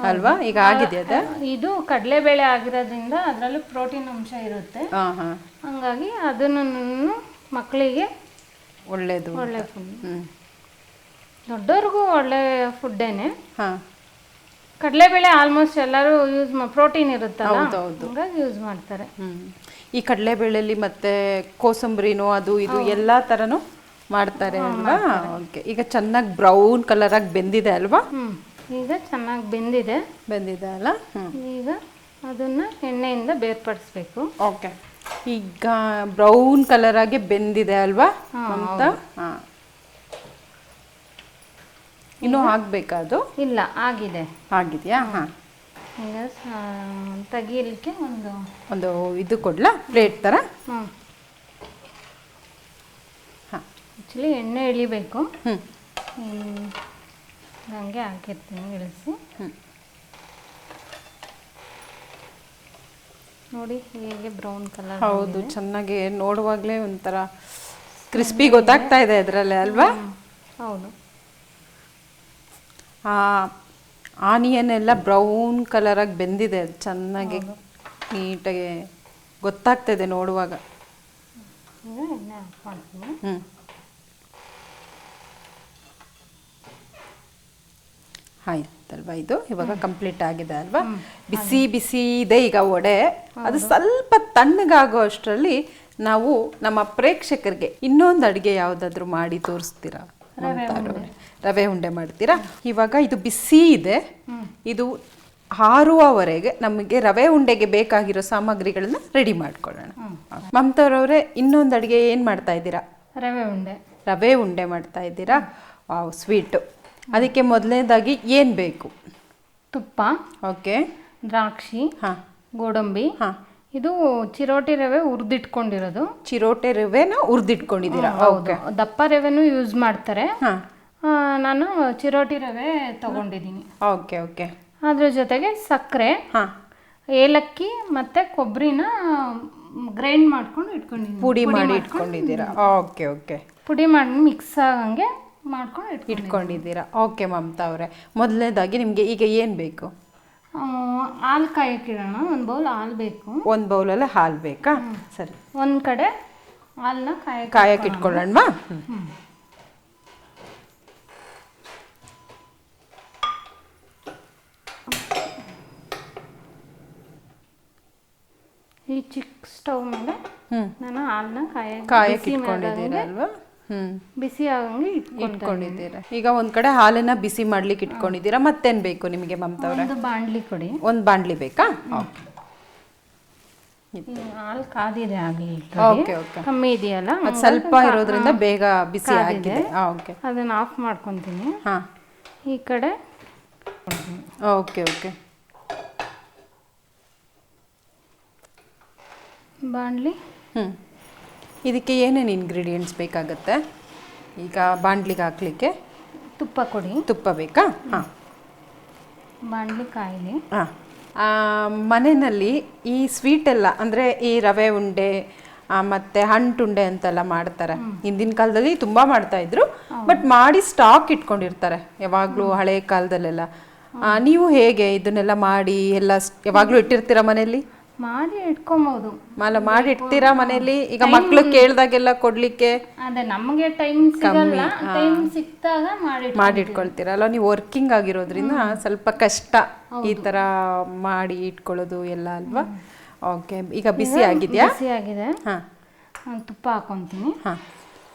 ಅಲ್ವಾ? ಈಗ ಆಗಿದೆ ಅದ? ಇದು ಕಡಲೆಬೇಳೆ ಆಗಿರೋದ್ರಿಂದ ಅದರಲ್ಲೂ ಪ್ರೋಟೀನ್ ಅಂಶ ಇರುತ್ತೆ. ಹಂಗಾಗಿ ಅದನ್ನು ಮಕ್ಕಳಿಗೆ ಒಳ್ಳೇದು ಒಳ್ಳೆ ಫುಡ್ ದೊಡ್ಡವ್ರಿಗೂ ಒಳ್ಳೆ ಫುಡ್ಡೇನೆ ಹಾಂ. ಕಡಲೆಬೇಳೆ ಆಲ್ಮೋಸ್ಟ್ ಎಲ್ಲರೂ ಯೂಸ್ ಪ್ರೋಟೀನ್ ಇರುತ್ತಲ್ಲ? ಹೌದು ಹಂಗಾಗಿ ಯೂಸ್ ಮಾಡ್ತಾರೆ. ಹ್ಞೂ ಈ ಕಡಲೆಬೇಳೆಲಿ ಮತ್ತೆ ಕೋಸಂಬರಿನೋ ಅದು ಇದು ಎಲ್ಲ ಥರನೂ ಮಾಡ್ತಾರೆ ಅಲ್ವಾ? ಓಕೆ. ಈಗ ಚೆನ್ನಾಗಿ ಬ್ರೌನ್ ಕಲರ್ ಆಗಿ ಬೆಂದಿದೆ ಅಲ್ವಾ? ಹ್ಞೂ ಈಗ ಚೆನ್ನಾಗಿ ಬೆಂದಿದೆ. ಬೆಂದಿದೆ ಅಲ್ಲ? ಈಗ ಅದನ್ನ ಎಣ್ಣೆಯಿಂದ ಬೇರ್ಪಡಿಸ್ಬೇಕು. ಓಕೆ. ಈಗ ಬ್ರೌನ್ ಕಲರ್ ಆಗಿ ಬೆಂದಿದೆ ಅಲ್ವಾ? ಅಂತ? ಇನ್ನು ಇನ್ನೂ ಹಾಕ್ಬೇಕಾ ಅದು? ಇಲ್ಲ ಆಗಿದೆ. ಆಗಿದೆಯಾ? ಹಾ. ತೆಗೀಲಿಕ್ಕೆ ಒಂದು ಒಂದು ಇದು ಕೊಡ್ಲಾ? ಪ್ಲೇಟ್ ತರ ಹಾ. ಆ್ಯಕ್ಚುಲಿ ಎಣ್ಣೆ ಇಳಿಬೇಕು ಹ್ಞೂ ಹ್ಮ್. ಹಂಗೆ ಹಾಕಿರ್ತೀನಿ ಇಳಿಸಿ. ಹ್ಮ್. ನೋಡಿ ಹೇಗೆ ಬ್ರೌನ್ ಕಲರ್ ಹೌದು ಚೆನ್ನಾಗಿ ನೋಡುವಾಗಲೇ ಒಂಥರ ಕ್ರಿಸ್ಪಿ ಗೊತ್ತಾಗ್ತಾ ಇದೆ ಅದರಲ್ಲೇ ಅಲ್ವಾ? ಹೌದು. ಆ ಆನಿಯನ್ ಎಲ್ಲ ಬ್ರೌನ್ ಕಲರಾಗಿ ಬೆಂದಿದೆ ಅದು ಚೆನ್ನಾಗಿ ನೀಟಾಗಿ ಗೊತ್ತಾಗ್ತಾ ಇದೆ ನೋಡುವಾಗ. ಹ್ಞೂ ಎಣ್ಣೆ ಆಯ್ತಲ್ವಾ ಇದು? ಇವಾಗ ಕಂಪ್ಲೀಟ್ ಆಗಿದೆ ಅಲ್ವಾ? ಬಿಸಿ ಬಿಸಿ ಇದೆ ಈಗ ಒಡೆ. ಅದು ಸ್ವಲ್ಪ ತಣ್ಣಗಾಗೋ ಅಷ್ಟರಲ್ಲಿ ನಾವು ನಮ್ಮ ಪ್ರೇಕ್ಷಕರಿಗೆ ಇನ್ನೊಂದು ಅಡುಗೆ ಯಾವುದಾದ್ರೂ ಮಾಡಿ ತೋರಿಸ್ತೀರಾ? ರವೆ ಉಂಡೆ. ಮಾಡ್ತೀರಾ? ಇವಾಗ ಇದು ಬಿಸಿ ಇದೆ. ಇದು ಹಾರುವವರೆಗೆ ನಮಗೆ ರವೆ ಉಂಡೆಗೆ ಬೇಕಾಗಿರೋ ಸಾಮಗ್ರಿಗಳನ್ನ ರೆಡಿ ಮಾಡ್ಕೊಳ್ಳೋಣ. ಮಮತಾರವ್ರೆ ಇನ್ನೊಂದು ಅಡುಗೆ ಏನು ಮಾಡ್ತಾ ಇದ್ದೀರಾ? ರವೆ ಉಂಡೆ. ರವೆ ಉಂಡೆ ಮಾಡ್ತಾ ಇದ್ದೀರಾ? ವಾವ್ ಸ್ವೀಟು ಅದಕ್ಕೆ ಮೊದಲನೇದಾಗಿ ಏನು ಬೇಕು? ತುಪ್ಪ ಓಕೆ. ದ್ರಾಕ್ಷಿ ಹಾಂ. ಗೋಡಂಬಿ ಹಾಂ. ಇದು ಚಿರೋಟಿ ರವೆ ಹುರಿದಿಟ್ಕೊಂಡಿರೋದು. ಚಿರೋಟೆ ರವೆನ ಹುರಿದಿಟ್ಕೊಂಡಿದ್ದೀರಾ? ಓಕೆ. ದಪ್ಪ ರವೆನೂ ಯೂಸ್ ಮಾಡ್ತಾರೆ. ಹಾಂ. ನಾನು ಚಿರೋಟಿ ರವೆ ತಗೊಂಡಿದ್ದೀನಿ. Okay okay. ಅದ್ರ ಜೊತೆಗೆ ಸಕ್ಕರೆ ಹಾಂ. ಏಲಕ್ಕಿ ಮತ್ತು ಕೊಬ್ಬರಿನ ಗ್ರೈಂಡ್ ಮಾಡ್ಕೊಂಡು ಇಟ್ಕೊಂಡಿದ್ದೀನಿ. ಪುಡಿ ಮಾಡಿ ಇಟ್ಕೊಂಡಿದ್ದೀರಾ? Okay okay. ಪುಡಿ ಮಾಡಿ ಮಿಕ್ಸ್ ಆಗಂಗೆ ಮಾಡ್ಕೊಂಡು ಇಟ್ಕೊಂಡಿದ್ದೀರಾ? ಓಕೆ ಮಮತಾ ಅವರೇ. ಮೊದಲನೇದಾಗಿ ನಿಮಗೆ ಈಗ ಏನು ಬೇಕು? ಹಾಲು ಕಾಯಕ್ಕಿಡೋಣ. ಒಂದು ಬೌಲ್ ಹಾಲು ಬೇಕು. ಒಂದು ಬೌಲಲ್ಲಿ ಹಾಲು ಬೇಕಾ? ಸರಿ. ಒಂದು ಕಡೆ ಹಾಲನ್ನ ಕಾಯಕ್ಕೆ ಕಾಯಕ್ಕೆ ಇಟ್ಕೊಳ್ಳೋಣವಾ? ಈ ಚಿಕ್ಕ ಸ್ಟವ್ ಮೇಲೆ ಹ್ಞೂ ನಾನು ಹಾಲನ್ನ ಕಾಯಕ್ಕೆ ಕಾಯಕ್ಕೆ ಬಿಸಿ ಬಿಸಿ ಆಗಂಗೆ ಇಟ್ಕೊಂಡು ಇಟ್ಕೊಂಡಿದ್ದೀರಾ? ಈಗ ಒಂದ್ ಕಡೆ ಹಾಲನ್ನ ಬಿಸಿ ಮಾಡ್ಲಿಕ್ಕೆ ಇಟ್ಕೊಂಡಿದ್ದೀರಾ? ಮತ್ತೇನ್ ಬೇಕು ನಿಮಗೆ ಮಮತಾ ಅವರೇ? ಒಂದು ಬಾಂಡ್ಲಿ ಕೊಡಿ. ಒಂದು ಬಾಂಡ್ಲಿ ಬೇಕಾ? ಓಕೆ. ಹಾಲು ಕಾದಿದೆ ಆಗಲಿ ಓಕೆ ಓಕೆ. ಕಮ್ಮಿ ಇದೆಯಲ್ಲ? ಅದು ಸ್ವಲ್ಪ ಇರೋದ್ರಿಂದ ಬೇಗ ಬಿಸಿ ಆಗಿದೆ. ಓಕೆ. ಅದನ್ನ ಆಫ್ ಮಾಡ್ಕೊತೀನಿ. ಹಾ. ಈ ಕಡೆ. Okay okay. ಬಾಣಲಿ. ಹ್ಞೂ ಇದಕ್ಕೆ ಏನೇನು ಇಂಗ್ರೀಡಿಯೆಂಟ್ಸ್ ಬೇಕಾಗುತ್ತೆ? ಈಗ ಬಾಂಡ್ಲಿಗೆ ಹಾಕ್ಲಿಕ್ಕೆ ತುಪ್ಪ ಕೊಡಿ. ತುಪ್ಪ ಬೇಕಾ? ಹಾಂ. ಬಾಣಲಿ ಕಾಯಿಲಿ. ಹಾಂ. ಮನೆಯಲ್ಲಿ ಈ ಸ್ವೀಟ್ ಎಲ್ಲ ಅಂದರೆ ಈ ರವೆ ಉಂಡೆ ಮತ್ತು ಹಂಟುಂಡೆ ಅಂತೆಲ್ಲ ಮಾಡ್ತಾರೆ. ಹಿಂದಿನ ಕಾಲದಲ್ಲಿ ತುಂಬ ಮಾಡ್ತಾಯಿದ್ರು ಬಟ್ ಮಾಡಿ ಸ್ಟಾಕ್ ಇಟ್ಕೊಂಡಿರ್ತಾರೆ ಯಾವಾಗಲೂ ಹಳೆ ಕಾಲದಲ್ಲೆಲ್ಲ. ನೀವು ಹೇಗೆ ಇದನ್ನೆಲ್ಲ ಮಾಡಿ ಎಲ್ಲ ಯಾವಾಗಲೂ ಇಟ್ಟಿರ್ತೀರಾ ಮನೆಯಲ್ಲಿ? ಮಾಡಿ ಇಟ್ಕೊಬಹುದು ಮಾಲ ಮಾಡಿ ಇಡ್ತೀರಾ ಮನೆಯಲ್ಲಿ? ಈಗ ಮಕ್ಳು ಕೇಳ್ದಾಗೆಲ್ಲ ಕೊಡ್ಲಿಕ್ಕೆ ಅದೇ ನಮಗೆ ಟೈಮ್ ಸಿಗಲ್ಲ. ಟೈಮ್ ಸಿಕ್ತಾಗ ಮಾಡಿ ಮಾಡಿ ಇಟ್ಕೊಳ್ತೀರಾ? ಅಲ್ಲ ನೀವು ವರ್ಕಿಂಗ್ ಆಗಿರೋದ್ರಿಂದ ಸ್ವಲ್ಪ ಕಷ್ಟ ಈ ತರ ಮಾಡಿ ಇಟ್ಕೊಳ್ಳೋದು ಎಲ್ಲ ಅಲ್ವಾ? ಓಕೆ ಈಗ ಬಿಸಿ ಆಗಿದೆಯಾ? ಬಿಸಿ ಆಗಿದೆ. ಹಾ. ತುಪ್ಪ ಹಾಕೊಂತೀನಿ. ಹಾ.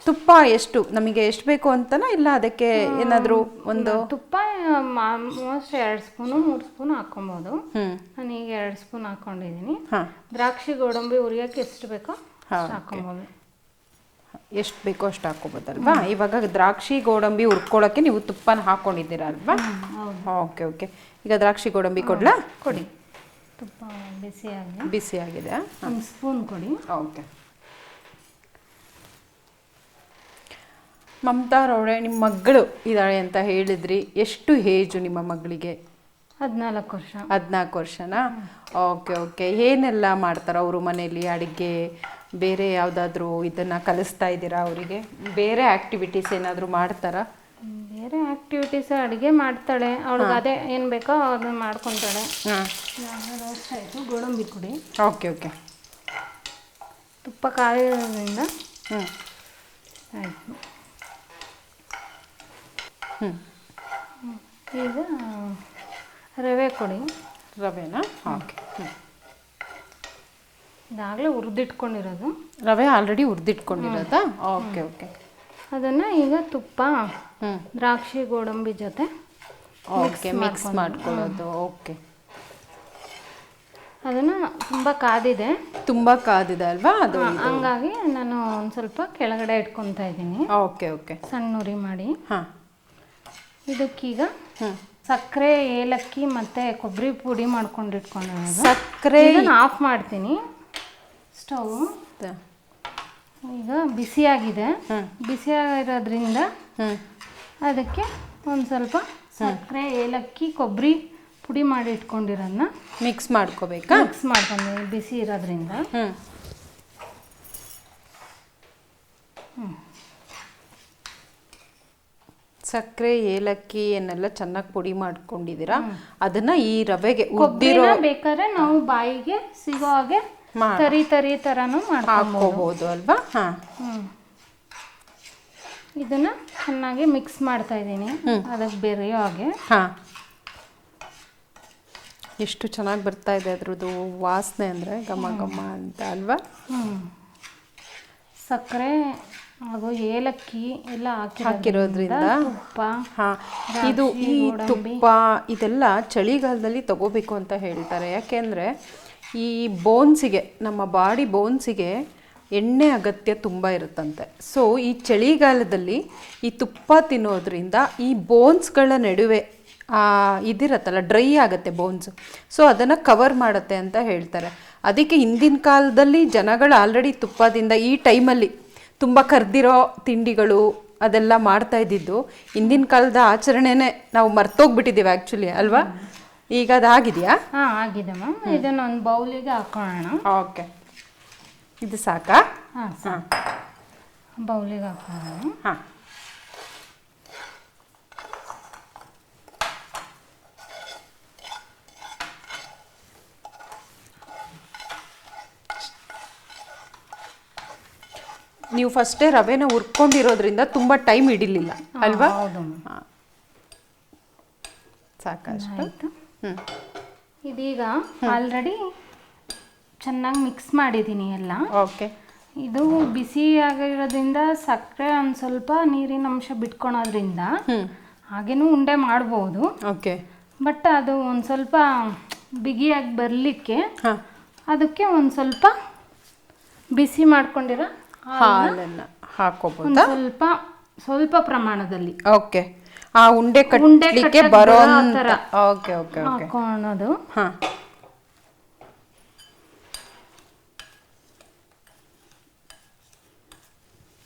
ತುಪ್ಪ ಎಷ್ಟು? ನಮಗೆ ಎಷ್ಟು ಬೇಕು ಅಂತನಾ ಇಲ್ಲ ಅದಕ್ಕೆ ಏನಾದರೂ ಒಂದು ತುಪ್ಪ ಆಲ್ಮೋಸ್ಟ್ ಎರಡು ಸ್ಪೂನು ಮೂರು ಸ್ಪೂನ್ ಹಾಕೊಬೋದು ನಾನು ಈಗ ಎರಡು ಸ್ಪೂನ್ ಹಾಕೊಂಡಿದ್ದೀನಿ ಹಾ. ದ್ರಾಕ್ಷಿ ಗೋಡಂಬಿ ಹುರಿಯೋಕೆ ಎಷ್ಟು ಬೇಕೋ ಹಾಕೊಬೋದು ಎಷ್ಟು ಬೇಕೋ ಅಷ್ಟು ಹಾಕೋಬೋದಲ್ವಾ ಇವಾಗ ದ್ರಾಕ್ಷಿ ಗೋಡಂಬಿ ಹುರ್ಕೊಳ್ಳೋಕ್ಕೆ ನೀವು ತುಪ್ಪನ ಹಾಕೊಂಡಿದ್ದೀರಾ ಅಲ್ವಾ? Okay okay. ಈಗ ದ್ರಾಕ್ಷಿ ಗೋಡಂಬಿ ಕೊಡ್ಲಾ? ಕೊಡಿ. ತುಪ್ಪ ಬಿಸಿಯಾಗಿದೆ. ಬಿಸಿಯಾಗಿದೆ ಒಂದು ಸ್ಪೂನ್ ಕೊಡಿ. ಓಕೆ. ಮಮತಾರವ್ರೆ ನಿಮ್ಮ ಮಗಳು ಇದ್ದಾಳೆ ಅಂತ ಹೇಳಿದ್ರಿ. ಎಷ್ಟು ಏಜು ನಿಮ್ಮ ಮಗಳಿಗೆ? ಹದಿನಾಲ್ಕು ವರ್ಷ. ಹದಿನಾಲ್ಕು ವರ್ಷನಾ? Okay okay. ಏನೆಲ್ಲ ಮಾಡ್ತಾರೆ ಅವರು ಮನೆಯಲ್ಲಿ ಅಡುಗೆ ಬೇರೆ ಯಾವುದಾದ್ರೂ ಇದನ್ನು ಕಲಿಸ್ತಾ ಇದ್ದೀರಾ ಅವರಿಗೆ? ಬೇರೆ ಆ್ಯಕ್ಟಿವಿಟೀಸ್ ಏನಾದರೂ ಮಾಡ್ತಾರಾ? ಬೇರೆ ಆ್ಯಕ್ಟಿವಿಟೀಸ್ ಅಡುಗೆ ಮಾಡ್ತಾಳೆ. ಅವಳಿಗೆ ಅದೇ ಏನು ಬೇಕೋ ಅದನ್ನ ಮಾಡ್ಕೊತಾಳೆ. ಆಯಿತು ಗೋಡಂಬಿ ಪುಡಿ. Okay okay. ತುಪ್ಪ ಕಾಯೋದ್ರಿಂದ ಹ್ಞೂ ಆಯಿತು. ಈಗ ರವೆ ಕೊಡಿ. ರವೆನಾ? ಓಕೆ. ಹ್ಞೂ ಇದಾಗಲೇ ಹುರಿದಿಟ್ಕೊಂಡಿರೋದು. ರವೆ ಆಲ್ರೆಡಿ ಹುರಿದಿಟ್ಕೊಂಡಿರೋದಾ? Okay okay. ಅದನ್ನು ಈಗ ತುಪ್ಪ ಹ್ಞೂ ದ್ರಾಕ್ಷಿ ಗೋಡಂಬಿ ಜೊತೆ ಓಕೆ ಮಿಕ್ಸ್ ಮಾಡ್ಕೊಳ್ಳೋದು. ಓಕೆ. ಅದನ್ನು ತುಂಬ ಕಾದಿದೆ. ತುಂಬ ಕಾದಿದೆ ಅಲ್ವಾ? ಅದು ಹಂಗಾಗಿ ನಾನು ಒಂದು ಸ್ವಲ್ಪ ಕೆಳಗಡೆ ಇಟ್ಕೊತಾ ಇದ್ದೀನಿ. Okay okay. ಸಣ್ಣ ಉರಿ ಮಾಡಿ. ಹಾಂ. ಇದಕ್ಕೀಗ ಹ್ಞೂ ಸಕ್ಕರೆ ಏಲಕ್ಕಿ ಮತ್ತು ಕೊಬ್ಬರಿ ಪುಡಿ ಮಾಡ್ಕೊಂಡು ಇಟ್ಕೊಂಡಿರೋದು ಸಕ್ಕರೆ ಆಫ್ ಮಾಡ್ತೀನಿ. ಸ್ಟವ್ ಈಗ ಬಿಸಿಯಾಗಿದೆ. ಬಿಸಿಯಾಗಿರೋದ್ರಿಂದ ಅದಕ್ಕೆ ಒಂದು ಸ್ವಲ್ಪ ಸಕ್ಕರೆ ಏಲಕ್ಕಿ ಕೊಬ್ಬರಿ ಪುಡಿ ಮಾಡಿ ಇಟ್ಕೊಂಡಿರೋದನ್ನ ಮಿಕ್ಸ್ ಮಾಡ್ಕೋಬೇಕಾ? ಮಿಕ್ಸ್ ಮಾಡ್ಕೊಂಡು ಬಿಸಿ ಇರೋದ್ರಿಂದ. ಹ್ಞೂ ಸಕ್ಕರೆ ಏಲಕ್ಕಿ ಏನೆಲ್ಲ ಚೆನ್ನಾಗಿ ಪುಡಿ ಮಾಡ್ಕೊಂಡಿದ್ದೀರಾ? ಅದನ್ನ ಈ ರವೆಗೆ ಉದ್ದಿರೋ ಬೇಕಾದ್ರೆ ನಾವು ಬಾಯಿಗೆ ಸಿಗೋ ಹಾಗೆ ತರಿ ತರಿ ಥರನೂ ಮಾಡ್ಕೋಬಹುದು ಅಲ್ವಾ? ಹಾ. ಇದನ್ನ ಚೆನ್ನಾಗಿ ಮಿಕ್ಸ್ ಮಾಡ್ತಾ ಇದ್ದೀನಿ. ಅದಕ್ಕೆ ಬೆರೆಯೋ ಹಾಗೆ. ಹಾ. ಎಷ್ಟು ಚೆನ್ನಾಗಿ ಬರ್ತಾ ಇದೆ ಅದ್ರದ್ದು ವಾಸನೆ ಅಂದರೆ ಘಮ ಘಮ ಅಂತ ಅಲ್ವಾ. ಸಕ್ಕರೆ ಹಾಗೂ ಏಲಕ್ಕಿ ಎಲ್ಲ ಹಾಕಿರೋದ್ರಿಂದ ತುಪ್ಪ ಹಾ ಇದು ಈ ತುಪ್ಪ ಇದೆಲ್ಲ ಚಳಿಗಾಲದಲ್ಲಿ ತಗೋಬೇಕು ಅಂತ ಹೇಳ್ತಾರೆ. ಯಾಕೆಂದರೆ ಈ ಬೋನ್ಸಿಗೆ ನಮ್ಮ ಬಾಡಿ ಬೋನ್ಸಿಗೆ ಎಣ್ಣೆ ಅಗತ್ಯ ತುಂಬ ಇರುತ್ತಂತೆ. ಸೊ ಈ ಚಳಿಗಾಲದಲ್ಲಿ ಈ ತುಪ್ಪ ತಿನ್ನೋದ್ರಿಂದ ಈ ಬೋನ್ಸ್ಗಳ ನಡುವೆ ಇದಿರತ್ತಲ್ಲ ಡ್ರೈ ಆಗುತ್ತೆ ಬೋನ್ಸ್. ಸೊ ಅದನ್ನು ಕವರ್ ಮಾಡುತ್ತೆ ಅಂತ ಹೇಳ್ತಾರೆ. ಅದಕ್ಕೆ ಹಿಂದಿನ ಕಾಲದಲ್ಲಿ ಜನಗಳು ಆಲ್ರೆಡಿ ತುಪ್ಪದಿಂದ ಈ ಟೈಮಲ್ಲಿ ತುಂಬ ಕರೆದಿರೋ ತಿಂಡಿಗಳು ಅದೆಲ್ಲ ಮಾಡ್ತಾ ಇದ್ದಿದ್ದು. ಹಿಂದಿನ ಕಾಲದ ಆಚರಣೆನೇ ನಾವು ಮರ್ತೋಗ್ಬಿಟ್ಟಿದ್ದೀವಿ ಆ್ಯಕ್ಚುಲಿ ಅಲ್ವಾ? ಈಗ ಅದಾಗಿದೆಯಾ? ಹಾಂ ಆಗಿದೆ ಮ್ಯಾಮ್ ಇದನ್ನ ಒಂದು ಬೌಲಿಗೆ ಹಾಕೋಣ. ಓಕೆ ಇದು ಸಾಕಾ? ಹಾಂ ಹಾಂ. ಬೌಲಿಗೆ ಹಾಕೋಣ. ಹಾಂ. ನೀವು ಫಸ್ಟೇ ರವೆನ ಹುರ್ಕೊಂಡಿರೋದ್ರಿಂದ ತುಂಬ ಟೈಮ್ ಹಿಡಿಲಿಲ್ಲ ಅಲ್ವಾ? ಸಾಕಷ್ಟು. ಇದೀಗ ಆಲ್ರೆಡಿ ಚೆನ್ನಾಗಿ ಮಿಕ್ಸ್ ಮಾಡಿದ್ದೀನಿ ಎಲ್ಲ. ಓಕೆ. ಇದು ಬಿಸಿ ಆಗಿರೋದ್ರಿಂದ ಸಕ್ಕರೆ ಒಂದು ಸ್ವಲ್ಪ ನೀರಿನ ಅಂಶ ಬಿಟ್ಕೊಳೋದ್ರಿಂದ ಹಾಗೇನೂ ಉಂಡೆ ಮಾಡ್ಬೋದು. ಓಕೆ. ಬಟ್ ಅದು ಒಂದು ಸ್ವಲ್ಪ ಬಿಗಿಯಾಗಿ ಬರಲಿಕ್ಕೆ ಅದಕ್ಕೆ ಒಂದು ಸ್ವಲ್ಪ ಬಿಸಿ ಮಾಡ್ಕೊಂಡಿರೋ ಹಾಲನ್ನು ಹಾಕೋಬಹುದು ಸ್ವಲ್ಪ ಸ್ವಲ್ಪ ಪ್ರಮಾಣದಲ್ಲಿ. ಓಕೆ. ಆ ಉಂಡೆ ಕಟ್ಟಲಿಕ್ಕೆ ಬರೋ ತರ ಓಕೆ ಓಕೆ ಓಕೆ. ಹಾಕೊಳ್ಳೋದು ಹಾ.